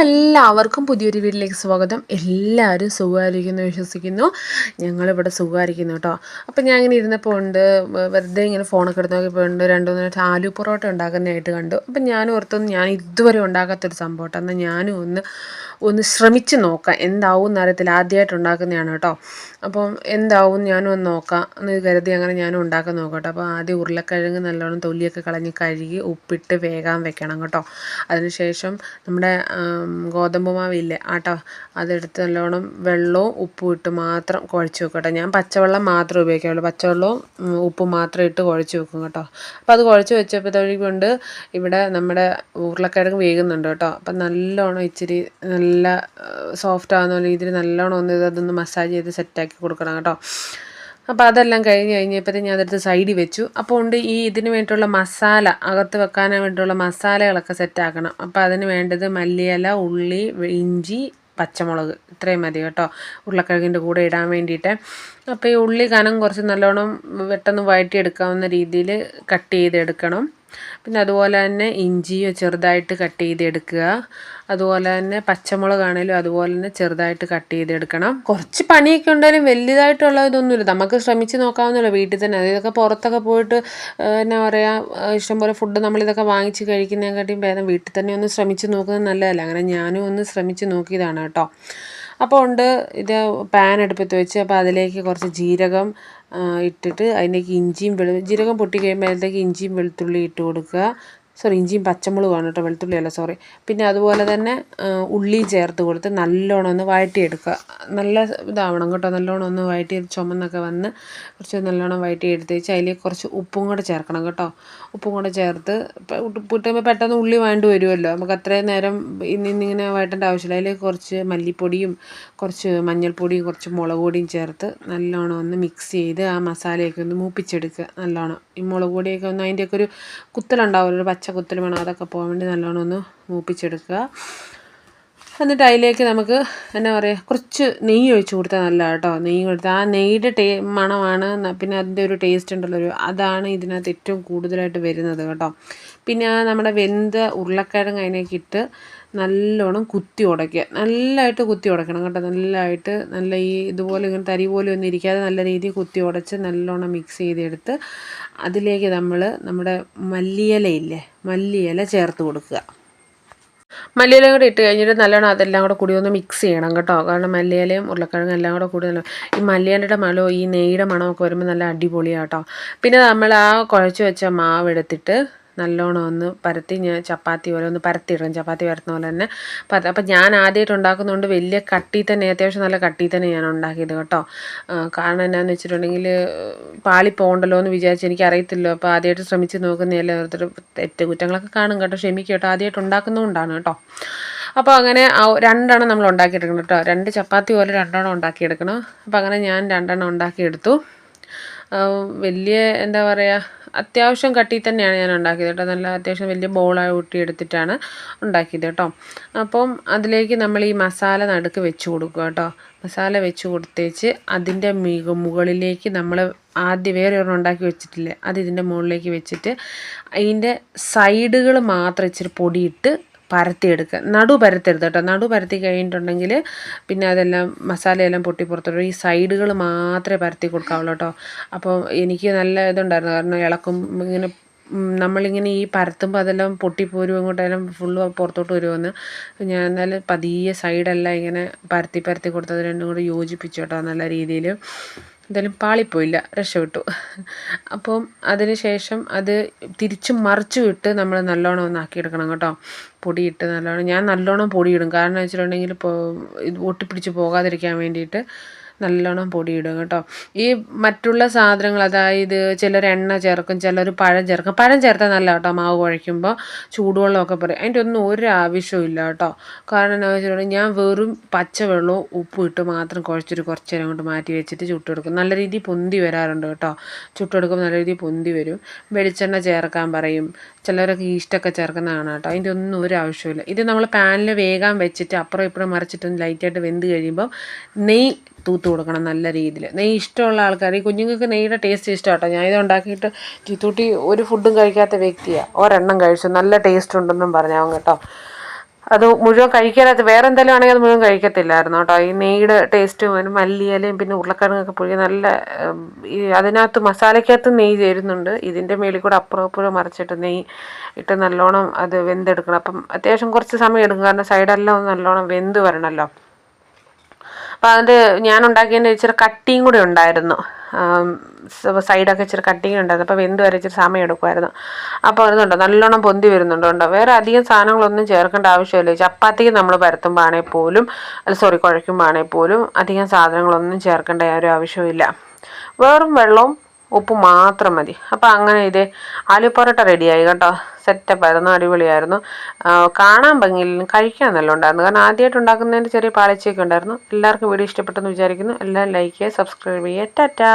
എല്ലാവർക്കും പുതിയൊരു വീട്ടിലേക്ക് സ്വാഗതം. എല്ലാവരും സുഖമായിരിക്കുന്നു വിശ്വസിക്കുന്നു. ഞങ്ങളിവിടെ സുഖമായിരിക്കുന്നു കേട്ടോ. അപ്പം ഞാൻ ഇങ്ങനെ ഇരുന്നപ്പോൾ ഉണ്ട് വെറുതെ ഇങ്ങനെ ഫോണൊക്കെ എടുത്ത് നോക്കിയപ്പോൾ ഉണ്ട് രണ്ട് മൂന്ന് ആലു പൊറോട്ട ഉണ്ടാക്കുന്നതായിട്ട് കണ്ടു. അപ്പം ഞാൻ ഓർത്തൊന്ന് ഞാൻ ഇതുവരെ ഉണ്ടാക്കാത്തൊരു സംഭവം കേട്ടോ. എന്നാൽ ഞാനും ഒന്ന് ഒന്ന് ശ്രമിച്ച് നോക്കാം. എന്താവും എന്നറിയത്തില്ല ആദ്യമായിട്ട് ഉണ്ടാക്കുന്നതാണ് കേട്ടോ. അപ്പം എന്താവും ഞാനും ഒന്ന് നോക്കാം. എന്ന് കരുതി അങ്ങനെ ഞാനും ഉണ്ടാക്കാൻ നോക്കാം കേട്ടോ. അപ്പോൾ ആദ്യം ഉരുളക്കിഴങ്ങ് നല്ലോണം തൊലിയൊക്കെ കളഞ്ഞ് കഴുകി ഉപ്പിട്ട് വേഗം വെക്കണം കേട്ടോ. അതിനുശേഷം നമ്മുടെ ഗോതമ്പ് മാവില്ലേ? ആട്ടോ അതെടുത്ത് നല്ലോണം വെള്ളവും ഉപ്പും ഇട്ട് മാത്രം കുഴച്ച് വെക്കും കേട്ടോ. ഞാൻ പച്ചവെള്ളം മാത്രമേ ഉപയോഗിക്കാറുള്ളൂ. പച്ചവെള്ളവും ഉപ്പും മാത്രം ഇട്ട് കുഴച്ച് വെക്കും കേട്ടോ. അപ്പോൾ അത് കുഴച്ച് വെച്ചപ്പോഴത്തേക്കൊണ്ട് ഇവിടെ നമ്മുടെ ഉരുളക്കിഴങ്ങ് വേകുന്നുണ്ട് കേട്ടോ. അപ്പം നല്ലോണം ഇച്ചിരി സോഫ്റ്റ് ആകുന്ന രീതിയിൽ നല്ലോണം ഒന്ന് ഇതൊന്ന് മസാജ് ചെയ്ത് സെറ്റാക്കി കൊടുക്കണം കേട്ടോ. അപ്പോൾ അതെല്ലാം കഴിഞ്ഞ് കഴിഞ്ഞപ്പോഴത്തെ ഞാൻ അതെടുത്ത് സൈഡിൽ വെച്ചു. അപ്പോൾ ഉണ്ട് ഈ ഇതിന് വേണ്ടിയിട്ടുള്ള മസാല അകത്ത് വെക്കാൻ വേണ്ടിയിട്ടുള്ള മസാലകളൊക്കെ സെറ്റാക്കണം അപ്പോൾ അതിന് വേണ്ടത് മല്ലിയില ഉള്ളി ഇഞ്ചി പച്ചമുളക്. ഇത്രയും മതി കേട്ടോ. ഉരുളക്കിഴങ്ങിന്റെ കൂടെ ഇടാൻ വേണ്ടിയിട്ട്. അപ്പോൾ ഈ ഉള്ളി കനം കുറച്ച് നല്ലോണം പെട്ടെന്ന് വഴറ്റിയെടുക്കാവുന്ന രീതിയിൽ കട്ട് ചെയ്തെടുക്കണം. പിന്നെ അതുപോലെ തന്നെ ഇഞ്ചിയും ചെറുതായിട്ട് കട്ട് ചെയ്തെടുക്കുക. അതുപോലെ തന്നെ പച്ചമുളകാണേലും അതുപോലെ തന്നെ ചെറുതായിട്ട് കട്ട് ചെയ്തെടുക്കണം. കുറച്ച് പണിയൊക്കെ ഉണ്ടായാലും വലിയതായിട്ടുള്ള ഇതൊന്നുമില്ല. നമുക്ക് ശ്രമിച്ച് നോക്കാവുന്നല്ലോ വീട്ടിൽ തന്നെ ഇതൊക്കെ പുറത്തൊക്കെ പോയിട്ട് എന്നാ പറയുക ഇഷ്ടംപോലെ ഫുഡ് നമ്മളിതൊക്കെ വാങ്ങിച്ച് കഴിക്കുന്നതിനെക്കാട്ടിയും ഭേദം വീട്ടിൽ തന്നെ ഒന്ന് ശ്രമിച്ച് നോക്കുന്നത് നല്ലതല്ല. അങ്ങനെ ഞാനും ഒന്ന് ശ്രമിച്ച് നോക്കിയതാണ് കേട്ടോ. അപ്പോൾ ഉണ്ട്. ഇത് പാൻ അടുപ്പത്ത് വെച്ച് അപ്പോൾ അതിലേക്ക് കുറച്ച് ജീരകം ഇട്ടിട്ട് അതിലേക്ക് ഇഞ്ചിയും വെളു ജീരകം പൊട്ടി അതിലേക്ക് ഇഞ്ചിയും വെളുത്തുള്ളിയും ഇട്ട് കൊടുക്കുക. സോറി ഇഞ്ചിയും പച്ചമുളകുമാണ് കേട്ടോ വെളുത്തുള്ളിയല്ല സോറി പിന്നെ അതുപോലെ തന്നെ ഉള്ളി ചേർത്ത് കൊടുത്ത് നല്ലോണം ഒന്ന് വഴറ്റിയെടുക്കുക. നല്ല ഇതാവണം കേട്ടോ നല്ലോണം ഒന്ന് വഴറ്റി ചുമന്നൊക്കെ വന്ന് കുറച്ച് നല്ലോണം വഴറ്റി എടുത്ത് വെച്ച് അതിൽ കുറച്ച് ഉപ്പും കൂടെ ചേർക്കണം കേട്ടോ. ഉപ്പും കൂടെ ചേർത്ത് ഇട്ടുമ്പോൾ പെട്ടെന്ന് ഉള്ളി വേണ്ടി വരുമല്ലോ. നമുക്ക് അത്രയും നേരം ഇന്ന് ഇന്നിങ്ങനെ വഴറ്റേണ്ട ആവശ്യമില്ല. അതിലേക്ക് കുറച്ച് മല്ലിപ്പൊടിയും കുറച്ച് മഞ്ഞൾപ്പൊടിയും കുറച്ച് മുളക് പൊടിയും ചേർത്ത് നല്ലോണം ഒന്ന് മിക്സ് ചെയ്ത് ആ മസാലയൊക്കെ ഒന്ന് മൂപ്പിച്ചെടുക്കുക നല്ലോണം. ഈ മുളക് പൊടിയൊക്കെ ഒന്ന് അതിന്റെയൊക്കെ ഒരു കുത്തലുണ്ടാവുമല്ലോ ഒരു പച്ച കുത്തൽ വേണം അതൊക്കെ പോകാൻ വേണ്ടി നല്ലോണം ഒന്ന് മൂപ്പിച്ചെടുക്കുക. എന്നിട്ട് അതിലേക്ക് നമുക്ക് എന്നാ പറയുക കുറച്ച് നെയ്യ് ഒഴിച്ച് കൊടുത്താൽ നല്ല കേട്ടോ. നെയ്യ് കൊടുത്താൽ ആ നെയ്യുടെ ടേ മണമാണ് പിന്നെ അതിന്റെ ഒരു ടേസ്റ്റ് ഉണ്ടല്ലോ. ഒരു അതാണ് ഇതിനകത്ത് ഏറ്റവും കൂടുതലായിട്ട് വരുന്നത് കേട്ടോ. പിന്നെ നമ്മുടെ വെന്ത ഉരുളക്കിഴങ്ങ് അതിനേക്ക് ഇട്ട് നല്ലോണം കുത്തി ഉടയ്ക്കുക. നല്ലതായിട്ട് കുത്തി ഉടയ്ക്കണം കേട്ടോ. നല്ലതായിട്ട് നല്ല ഈ ഇതുപോലെ ഇങ്ങനെ തരി പോലെ ഒന്നും ഇരിക്കാതെ നല്ല രീതിയിൽ കുത്തി ഉടച്ച് നല്ലോണം മിക്സ് ചെയ്തെടുത്ത് അതിലേക്ക് നമ്മൾ നമ്മുടെ മല്ലിയിലയില്ലേ മല്ലിയില ചേർത്ത് കൊടുക്കുക. മല്ലിയിലയും കൂടി ഇട്ട് കഴിഞ്ഞിട്ട് നല്ലോണം അതെല്ലാം കൂടെ കൂടി ഒന്ന് മിക്സ് ചെയ്യണം കേട്ടോ. കാരണം മല്ലിയിലയും ഉരുളക്കിഴങ്ങും എല്ലാം കൂടെ കൂടി നല്ല ഈ മല്ലിയിലയുടെ മണവും ഈ നെയ്യുടെ മണമൊക്കെ വരുമ്പോൾ നല്ല അടിപൊളിയാണ് കേട്ടോ. പിന്നെ നമ്മൾ ആ കുഴച്ച് വെച്ച മാവ് എടുത്തിട്ട് നല്ലോണം ഒന്ന് പരത്തി ഞാൻ ചപ്പാത്തി പോലെ ഒന്ന് പരത്തിയിടും ചപ്പാത്തി പരത്തുന്ന പോലെ തന്നെ അപ്പം ഞാൻ ആദ്യമായിട്ട് ഉണ്ടാക്കുന്നതുകൊണ്ട് വലിയ കട്ടി തന്നെ അത്യാവശ്യം നല്ല കട്ടി തന്നെ ഞാൻ ഉണ്ടാക്കിയത് കേട്ടോ. കാരണം എന്നാന്ന് വെച്ചിട്ടുണ്ടെങ്കിൽ പാളി പോകണ്ടല്ലോ എന്ന് വിചാരിച്ച് എനിക്ക് അറിയത്തില്ലോ അപ്പോൾ ആദ്യമായിട്ട് ശ്രമിച്ച് നോക്കുന്നതല്ലേ തെറ്റ് കുറ്റങ്ങളൊക്കെ കാണും കേട്ടോ ക്ഷമിക്കും കേട്ടോ ആദ്യമായിട്ട് ഉണ്ടാക്കുന്നതുകൊണ്ടാണ് കേട്ടോ. അപ്പോൾ അങ്ങനെ രണ്ടെണ്ണം നമ്മൾ ഉണ്ടാക്കിയെടുക്കണം കേട്ടോ. രണ്ട് ചപ്പാത്തി പോലെ രണ്ടെണ്ണം ഉണ്ടാക്കിയെടുക്കണം. അപ്പോൾ അങ്ങനെ ഞാൻ രണ്ടെണ്ണം ഉണ്ടാക്കിയെടുത്തു. വലിയ എന്താ പറയുക അത്യാവശ്യം കട്ടി തന്നെയാണ് ഞാൻ ഉണ്ടാക്കിയത് കേട്ടോ. നല്ല അത്യാവശ്യം വലിയ ബോളായി ഊട്ടി എടുത്തിട്ടാണ് ഉണ്ടാക്കിയത് കേട്ടോ. അപ്പം അതിലേക്ക് നമ്മൾ ഈ മസാല നടുക്ക് വെച്ച് കൊടുക്കുക കേട്ടോ. മസാല വെച്ച് കൊടുത്തേച്ച് അതിന്റെ മിക മുകളിലേക്ക് നമ്മൾ ആദ്യം വേറെ ഒരെണ്ണം ഉണ്ടാക്കി വെച്ചിട്ടില്ലേ അത് ഇതിന്റെ മുകളിലേക്ക് വെച്ചിട്ട് അതിന്റെ സൈഡുകൾ മാത്രം ഇച്ചിരി പൊടിയിട്ട് പരത്തിയെടുക്കുക. നടു പരത്തരുത് കേട്ടോ. നടു പരത്തി കഴിഞ്ഞിട്ടുണ്ടെങ്കിൽ പിന്നെ അതെല്ലാം മസാലയെല്ലാം പൊട്ടി പുറത്തോട്ട് ഈ സൈഡുകൾ മാത്രമേ പരത്തി കൊടുക്കാവുള്ളൂ കേട്ടോ. അപ്പോൾ എനിക്ക് നല്ല ഇതുണ്ടായിരുന്നു. കാരണം ഇളക്കും ഇങ്ങനെ നമ്മളിങ്ങനെ ഈ പരത്തുമ്പോൾ അതെല്ലാം പൊട്ടിപ്പോരും ഇങ്ങോട്ടെല്ലാം ഫുള്ള് പുറത്തോട്ട് വരുമെന്ന് ഞാൻ എന്നാലും പതിയെ സൈഡെല്ലാം ഇങ്ങനെ പരത്തി പരത്തി കൊടുത്തത് രണ്ടും കൂടി യോജിപ്പിച്ചു കേട്ടോ നല്ല രീതിയിൽ. എന്തായാലും പാളിപ്പോയില്ല രക്ഷപ്പെട്ടു. അപ്പം അതിന് ശേഷം അത് തിരിച്ച് മറിച്ച് വിട്ട് നമ്മൾ നല്ലോണം ഒന്ന് ആക്കിയെടുക്കണം കേട്ടോ. പൊടിയിട്ട് നല്ലോണം ഞാൻ നല്ലോണം പൊടിയിടും. കാരണം വെച്ചിട്ടുണ്ടെങ്കിൽ ഇപ്പോൾ ഇത് ഒട്ടിപ്പിടിച്ച് പോകാതിരിക്കാൻ വേണ്ടിയിട്ട് നല്ലോണം പൊടിയിടും കേട്ടോ. ഈ മറ്റുള്ള സാധനങ്ങൾ അതായത് ചിലർ എണ്ണ ചേർക്കും ചിലർ പഴം ചേർക്കും. പഴം ചേർത്താൽ നല്ല കേട്ടോ മാവ് കുഴയ്ക്കുമ്പോൾ ചൂടുവെള്ളമൊക്കെ പറയും. അതിന്റെ ഒന്നും ഒരു ആവശ്യവും ഇല്ല കേട്ടോ. കാരണം എന്താ വെച്ചിട്ടുണ്ടെങ്കിൽ ഞാൻ വെറും പച്ചവെള്ളവും ഉപ്പും ഇട്ട് മാത്രം കുഴച്ചിട്ട് കുറച്ച് നേരം കൊണ്ട് മാറ്റി വെച്ചിട്ട് ചുട്ടെടുക്കും. നല്ല രീതിയിൽ പൊന്തി വരാറുണ്ട് കേട്ടോ. ചുട്ടെടുക്കുമ്പോൾ നല്ല രീതിയിൽ പൊന്തി വരും. വെളിച്ചെണ്ണ ചേർക്കാൻ പറയും. ചിലരൊക്കെ ഈസ്റ്റൊക്കെ ചേർക്കുന്നതാണ് കേട്ടോ. അതിന്റെ ഒന്നും ഒരു ആവശ്യമില്ല ഇത് നമ്മൾ പാനിൽ വേഗം വെച്ചിട്ട് അപ്പുറം ഇപ്പുറം മറിച്ചിട്ടൊന്ന് ലൈറ്റായിട്ട് വെന്ത് കഴിയുമ്പോൾ നെയ് തൂത്ത് കൊടുക്കണം നല്ല രീതിയിൽ. നെയ്യ് ഇഷ്ടമുള്ള ആൾക്കാർ ഈ കുഞ്ഞുങ്ങൾക്ക് നെയ്യുടെ ടേസ്റ്റ് ഇഷ്ടം കേട്ടോ ഞാൻ ഇത് ഉണ്ടാക്കിയിട്ട് ചിത്തൂട്ടി ഒരു ഫുഡും കഴിക്കാത്ത വ്യക്തിയാണ് ഒരെണ്ണം കഴിച്ചു. നല്ല ടേസ്റ്റ് ഉണ്ടെന്നും പറഞ്ഞാവും കേട്ടോ. അത് മുഴുവൻ കഴിക്കാനകത്ത് വേറെ എന്തെങ്കിലും ആണെങ്കിൽ അത് മുഴുവൻ കഴിക്കത്തില്ലായിരുന്നു കേട്ടോ. ഈ നെയ്യുടെ ടേസ്റ്റും അതിന് മല്ലിയിലയും പിന്നെ ഉരുളക്കിഴങ്ങൊക്കെ പുഴുകി നല്ല ഈ അതിനകത്ത് മസാലയ്ക്കകത്ത് നെയ്യ് ചേരുന്നുണ്ട്. ഇതിന്റെ മേളിൽ കൂടെ അപ്പുറം മറിച്ചിട്ട് നെയ്യ് ഇട്ട് നല്ലോണം അത് വെന്തെടുക്കണം. അപ്പം അത്യാവശ്യം കുറച്ച് സമയം എടുക്കും. കാരണം സൈഡെല്ലാം നല്ലോണം വെന്ത് വരണമല്ലോ. അപ്പോൾ അതിന്റെ ഞാൻ ഉണ്ടാക്കിയതിന്റെ ഇച്ചിരി കട്ടിയും കൂടി ഉണ്ടായിരുന്നു. സൈഡൊക്കെ ഇച്ചിരി കട്ടിങ് ഉണ്ടായിരുന്നു. അപ്പോൾ വെന്ത് വരെ ഇച്ചിരി സമയം എടുക്കുമായിരുന്നു. അപ്പോൾ വരുന്നുണ്ടോ. നല്ലോണം പൊന്തി വരുന്നുണ്ടോ വേറെ അധികം സാധനങ്ങളൊന്നും ചേർക്കേണ്ട ആവശ്യമില്ല. ചപ്പാത്തിക്ക് നമ്മൾ പരത്തുമ്പോഴാണെങ്കിൽ പോലും അല്ല സോറി കുഴയ്ക്കുമ്പോൾ ആണെങ്കിൽ പോലും അധികം സാധനങ്ങളൊന്നും ചേർക്കേണ്ട ഒരു ആവശ്യമില്ല വെറും വെള്ളവും ഉപ്പ് മാത്രം മതി. അപ്പോൾ അങ്ങനെ ഇത് ആലു പൊറോട്ട റെഡിയായി കേട്ടോ. സെറ്റപ്പ് ആയിരുന്നു അടിപൊളിയായിരുന്നു. കാണാൻ ഭംഗിയിലും കഴിക്കാൻ നല്ല ഉണ്ടായിരുന്നു. കാരണം ആദ്യമായിട്ട് ഉണ്ടാക്കുന്നതിന്റെ ചെറിയ പാളിച്ചയൊക്കെ ഉണ്ടായിരുന്നു. എല്ലാവർക്കും വീഡിയോ ഇഷ്ടപ്പെട്ടെന്ന് വിചാരിക്കുന്നു. എല്ലാം ലൈക്ക് ചെയ്യുക സബ്സ്ക്രൈബ് ചെയ്യുക. ടാറ്റാ